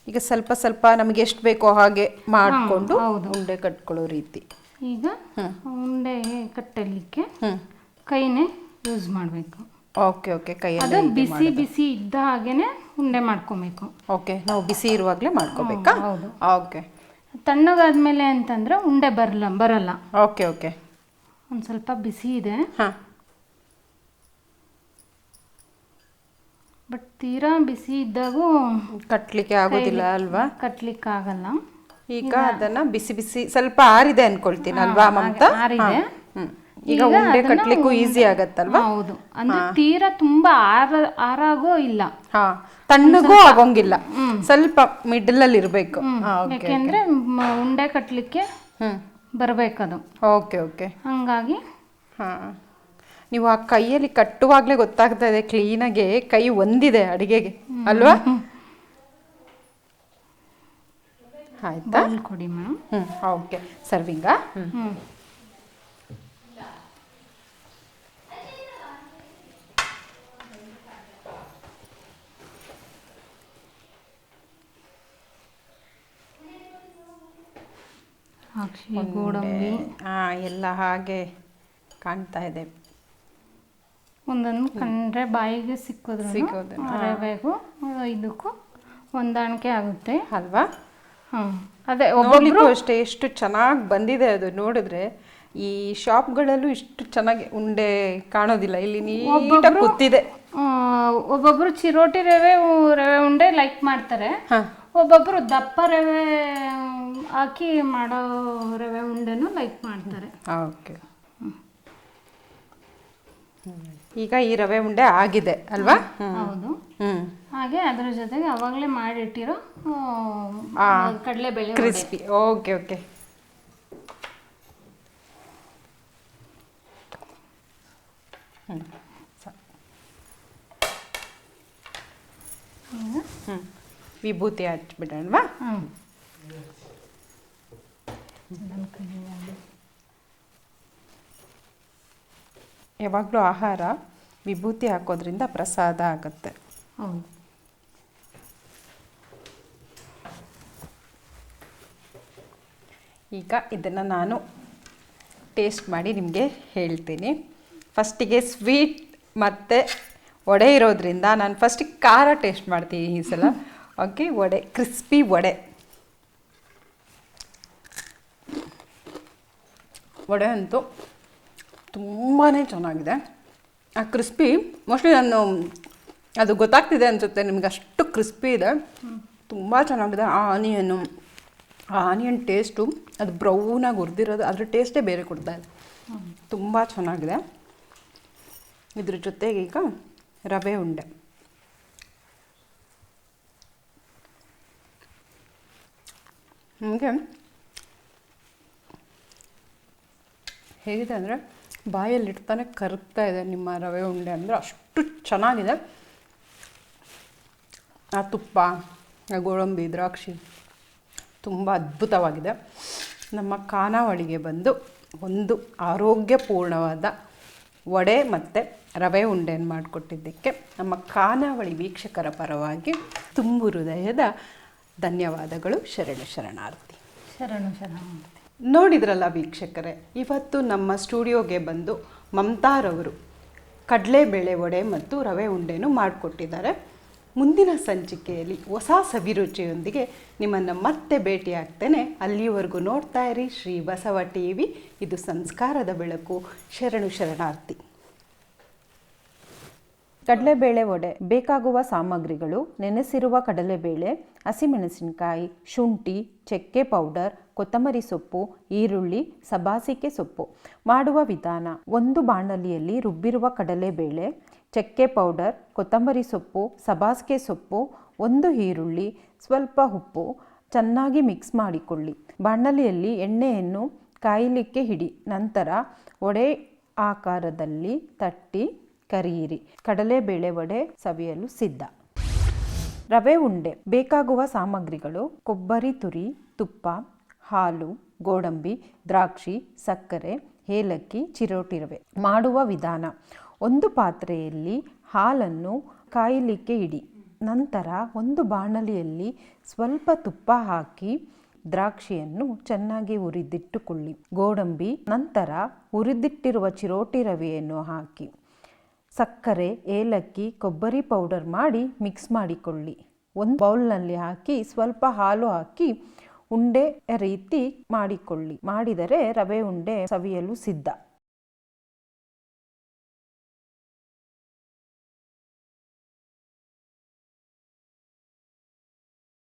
ಈಗ ಸ್ವಲ್ಪ ಸ್ವಲ್ಪ ನಮಗೆ ಎಷ್ಟು ಬೇಕೋ ಹಾಗೆ ಮಾಡಿಕೊಂಡು. ಉಂಡೆ ಕಟ್ಕೊಳ್ಳೋ ರೀತಿ. ಈಗ ಉಂಡೆ ಕಟ್ಟಲಿಕ್ಕೆ ಕೈನೇ ಯೂಸ್ ಮಾಡಬೇಕು. Okay okay. ಕೈ ಬಿಸಿ ಬಿಸಿ ಇದ್ದ ಹಾಗೇನೆ ಉಂಡೆ ಮಾಡ್ಕೊಬೇಕು. ಓಕೆ ನಾವು ಬಿಸಿ ಇರುವಾಗಲೇ ಮಾಡ್ಕೋಬೇಕಾ? ಹೌದು. ಓಕೆ. ತಣ್ಣಗಾದ್ಮೇಲೆ ಅಂತಂದ್ರೆ ಉಂಡೆ ಬರಲ್ಲ ಬರಲ್ಲ. Okay okay. ಒಂದು ಸ್ವಲ್ಪ ಬಿಸಿ ಇದೆ. ಹಾಂ. ಬಟ್ ತೀರಾ ಬಿಸಿ ಇದ್ದಾಗೂ ಕಟ್ಲಿಕ್ಕೆ ಆಗೋದಿಲ್ಲ ಅಲ್ವಾ? ಕಟ್ಲಿಕ್ಕೆ ಆಗಲ್ಲ ಈಗ ಅದನ್ನ ಬಿಸಿ ಬಿಸಿ ಸ್ವಲ್ಪ ಆರಿದೆ ಅನ್ಕೊಳ್ತೀನಿ ಅಲ್ವಾ ಮಮತಾ? ಆರಿದೆ. ಹ್ಮ್. ಈಗ ಉಂಡೆ ಕಟ್ಲಿಕ್ಕೂ ಈಸಿ ಆಗತ್ತಲ್ವಾ? ಹೌದು. ಅಂದ್ರೆ ತೀರಾ ತುಂಬಾ ಆರ ಆರಾಗೋ ಇಲ್ಲ. ಹಾ. ತಣ್ಣಗೂ ಆಗೋಂಗಿಲ್ಲ. ಸ್ವಲ್ಪ ಮಿಡಲ್ ಅಲ್ಲಿ ಇರ್ಬೇಕು ಯಾಕೆಂದ್ರೆ ಮ- ಉಂಡೆ ಕಟ್ಲಿಕ್ಕೆ ಹ್ಮ್. ಅದು ಓಕೆ ಓಕೆ ಹಂಗಾಗಿ ಹಾ. ನೀವು ಆ ಕೈಯಲ್ಲಿ ಕಟ್ಟುವಾಗ್ಲೇ ಗೊತ್ತಾಗ್ತಾ ಇದೆ ಕ್ಲೀನಾಗಿ ಕೈ ಒಂದಿದೆ ಅಡಿಗೆಗೆ. ಅಲ್ವಾ? ಆಯ್ತಾ? ಬೌಲ್ ಕೊಡಿ ಮೇಡಮ್ ಹ್ಮ್ ಓಕೆ ಸರ್ವಿಂಗಾ ಹ್ಮ್. ಹ್ಮ್. ಅಕ್ಷಿ ಗೋಡಂಬಿ. ಎಲ್ಲ ಹಾಗೆ ಕಾಣ್ತಾ ಇದೆ. ಒಂದೊಂದು ಕಂಡ್ರೆ ಬಾಯಿಗೆ ಸಿಕ್ಕೋದು ಸಿಕ್ಕೋದು, ರವೆಗೂ ಇದಕ್ಕೂ ಹೊಂದಾಣಿಕೆ ಆಗುತ್ತೆ. ಅಲ್ವಾ? ಅದೇ ನೋಡ್ಲಿಕ್ಕೂ ಅಷ್ಟೇ ಎಷ್ಟು ಚೆನ್ನಾಗಿ ಬಂದಿದೆ ಅದು ನೋಡಿದ್ರೆ. ಈ ಶಾಪ್ಗಳಲ್ಲೂ ಇಷ್ಟು ಚೆನ್ನಾಗಿ ಉಂಡೆ ಕಾಣೋದಿಲ್ಲ ಇಲ್ಲಿ ನೀಟಾಗಿ ಆ, ಒಬ್ಬೊಬ್ರು ಚಿರೋಟಿ ರವೆ ರವೆ ಉಂಡೆ ಲೈಕ್ ಮಾಡ್ತಾರೆ. ಹಾ ಒಬ್ಬೊಬ್ರು ದಪ್ಪ ರವೆ ಹಾಕಿ ಮಾಡೋ ರವೆ ಉಂಡೆನೂ ಲೈಕ್ ಮಾಡ್ತಾರೆ. ಓಕೆ ಈಗ ಈ ರವೆ ಉಂಡೆ ಆಗಿದೆ ಅಲ್ವಾ? ಹೌದು. ಹಾಗೆ ಅದರ ಜೊತೆಗೆ ಅವಾಗಲೇ ಮಾಡಿಟ್ಟಿರೋ ಕಡಲೆ ಕಡಲೆಬೇಳೆ ಕ್ರಿಸ್ಪಿ ಓಕೆ ಓಕೆ ಹ್ಞೂ ವಿಭೂತಿ ಹಚ್ಬಿಡೋಣವಾ? ಯಾವಾಗಲೂ ಆಹಾರ ವಿಭೂತಿ ಹಾಕೋದ್ರಿಂದ ಪ್ರಸಾದ ಆಗುತ್ತೆ. ಹೌದು. ಈಗ ಇದನ್ನು ನಾನು ಟೇಸ್ಟ್ ಮಾಡಿ ನಿಮಗೆ ಹೇಳ್ತೀನಿ. ಫಸ್ಟಿಗೆ ಸ್ವೀಟ್ ಮತ್ತು ವಡೆ ಇರೋದ್ರಿಂದ ನಾನು ಫಸ್ಟಿಗೆ ಖಾರ ಟೇಸ್ಟ್ ಮಾಡ್ತೀನಿ ಈ ಸಲ. ಓಕೆ ವಡೆ ಕ್ರಿಸ್ಪಿ ವಡೆ ವಡೆ ಅಂತೂ ತುಂಬಾ ಚೆನ್ನಾಗಿದೆ. ಆ ಕ್ರಿಸ್ಪಿ ಮೋಸ್ಟ್ಲಿ ನಾನು ಅದು ಗೊತ್ತಾಗ್ತಿದೆ ಅನಿಸುತ್ತೆ ನಿಮ್ಗೆ ಅಷ್ಟು ಕ್ರಿಸ್ಪಿ ಇದೆ. ತುಂಬ ಚೆನ್ನಾಗಿದೆ ಆ ಆನಿಯನ್ನು ಆ ಆನಿಯನ್ ಟೇಸ್ಟು ಅದು ಬ್ರೌನಾಗಿ ಹುರಿದಿರೋದು ಅದ್ರ ಟೇಸ್ಟೇ ಬೇರೆ ಕೊಡ್ತಾ ಇದೆ. ತುಂಬ ಚೆನ್ನಾಗಿದೆ. ಇದ್ರ ಜೊತೆಗೆ ಈಗ ರವೆ ಉಂಡೆ. ನಿಮಗೆ ಹೇಗಿದೆ ಅಂದರೆ ಬಾಯಲ್ಲಿ ಇಡ್ತಾನೆ ಕರಗ್ತಾ ಇದೆ ನಿಮ್ಮ ರವೆ ಉಂಡೆ ಅಂದರೆ, ಅಷ್ಟು ಚೆನ್ನಾಗಿದೆ. ಆ ತುಪ್ಪ, ಆ ಗೋಡಂಬಿ, ದ್ರಾಕ್ಷಿ ತುಂಬ ಅದ್ಭುತವಾಗಿದೆ. ನಮ್ಮ ಖಾನಾವಳಿಗೆ ಬಂದು ಒಂದು ಆರೋಗ್ಯಪೂರ್ಣವಾದ ವಡೆ ಮತ್ತು ರವೆ ಉಂಡೆಯನ್ನು ಮಾಡಿಕೊಟ್ಟಿದ್ದಕ್ಕೆ ನಮ್ಮ ಖಾನಾವಳಿ ವೀಕ್ಷಕರ ಪರವಾಗಿ ತುಂಬು ಹೃದಯದ ಧನ್ಯವಾದಗಳು. ಶರಣು ಶರಣಾರ್ಥಿ. ಶರಣು ಶರಣಾರ್ಥಿ. ನೋಡಿದ್ರಲ್ಲ ವೀಕ್ಷಕರೇ ಇವತ್ತು ನಮ್ಮ ಸ್ಟುಡಿಯೋಗೆ ಬಂದು ಮಮತಾರವರು ಕಡಲೆಬೇಳೆ ವಡೆ ಮತ್ತು ರವೆ ಉಂಡೆನೂ ಮಾಡಿಕೊಟ್ಟಿದ್ದಾರೆ. ಮುಂದಿನ ಸಂಚಿಕೆಯಲ್ಲಿ ಹೊಸ ಸವಿರುಚಿಯೊಂದಿಗೆ ನಿಮ್ಮನ್ನು ಮತ್ತೆ ಭೇಟಿಯಾಗ್ತೇನೆ. ಅಲ್ಲಿಯವರೆಗೂ ನೋಡ್ತಾ ಇರಿ ಶ್ರೀ ಬಸವ ಟಿ ವಿ ಇದು ಸಂಸ್ಕಾರದ ಬೆಳಕು. ಶರಣು ಶರಣಾರ್ಥಿ. ಕಡಲೆಬೇಳೆ ವಡೆ, ಬೇಕಾಗುವ ಸಾಮಗ್ರಿಗಳು, ನೆನೆಸಿರುವ ಕಡಲೆಬೇಳೆ, ಹಸಿಮೆಣಸಿನಕಾಯಿ, ಶುಂಠಿ, ಚಕ್ಕೆ ಪೌಡರ್, ಕೊತ್ತಂಬರಿ ಸೊಪ್ಪು, ಈರುಳ್ಳಿ ಸಬಾಸಿಕೆ ಸೊಪ್ಪು. ಮಾಡುವ ವಿಧಾನ, ಒಂದು ಬಾಣಲಿಯಲ್ಲಿ ರುಬ್ಬಿರುವ ಕಡಲೆಬೇಳೆ, ಚಕ್ಕೆ ಪೌಡರ್, ಕೊತ್ತಂಬರಿ ಸೊಪ್ಪು ಸಬಾಸಿಗೆ ಸೊಪ್ಪು, ಒಂದು ಈರುಳ್ಳಿ, ಸ್ವಲ್ಪ ಉಪ್ಪು, ಚೆನ್ನಾಗಿ ಮಿಕ್ಸ್ ಮಾಡಿಕೊಳ್ಳಿ. ಬಾಣಲಿಯಲ್ಲಿ ಎಣ್ಣೆಯನ್ನು ಕಾಯಲಿಕ್ಕೆ ಹಿಡಿ. ನಂತರ ವಡೆ ಆಕಾರದಲ್ಲಿ ತಟ್ಟಿ ಕರಿಯಿರಿ ಕಡಲೆಬೇಳೆ ವಡೆ ಸವಿಯಲು ಸಿದ್ಧ. ರವೆ ಉಂಡೆ. ಬೇಕಾಗುವ ಸಾಮಗ್ರಿಗಳು ಕೊಬ್ಬರಿ ತುರಿ, ತುಪ್ಪ, ಹಾಲು, ಗೋಡಂಬಿ, ದ್ರಾಕ್ಷಿ, ಸಕ್ಕರೆ, ಏಲಕ್ಕಿ ಚಿರೋಟಿ ರವೆ ಮಾಡುವ ವಿಧಾನ. ಒಂದು ಪಾತ್ರೆಯಲ್ಲಿ ಹಾಲನ್ನು ಕಾಯಲಿಕ್ಕೆ ಇಡಿ. ನಂತರ ಒಂದು ಬಾಣಲಿಯಲ್ಲಿ ಸ್ವಲ್ಪ ತುಪ್ಪ ಹಾಕಿ ದ್ರಾಕ್ಷಿಯನ್ನು ಚೆನ್ನಾಗಿ ಹುರಿದಿಟ್ಟುಕೊಳ್ಳಿ. ಗೋಡಂಬಿ ನಂತರ ಹುರಿದಿಟ್ಟಿರುವ ಚಿರೋಟಿ ರವೆಯನ್ನು ಹಾಕಿ. ಸಕ್ಕರೆ, ಏಲಕ್ಕಿ, ಕೊಬ್ಬರಿ ಪೌಡರ್ ಮಾಡಿ ಮಿಕ್ಸ್ ಮಾಡಿಕೊಳ್ಳಿ. ಒಂದು ಬೌಲ್ನಲ್ಲಿ ಹಾಕಿ ಸ್ವಲ್ಪ ಹಾಲು ಹಾಕಿ ಉಂಡೆ ರೀತಿ ಮಾಡಿಕೊಳ್ಳಿ. ಮಾಡಿದರೆ ರವೆ ಉಂಡೆ ಸವಿಯಲು ಸಿದ್ಧ.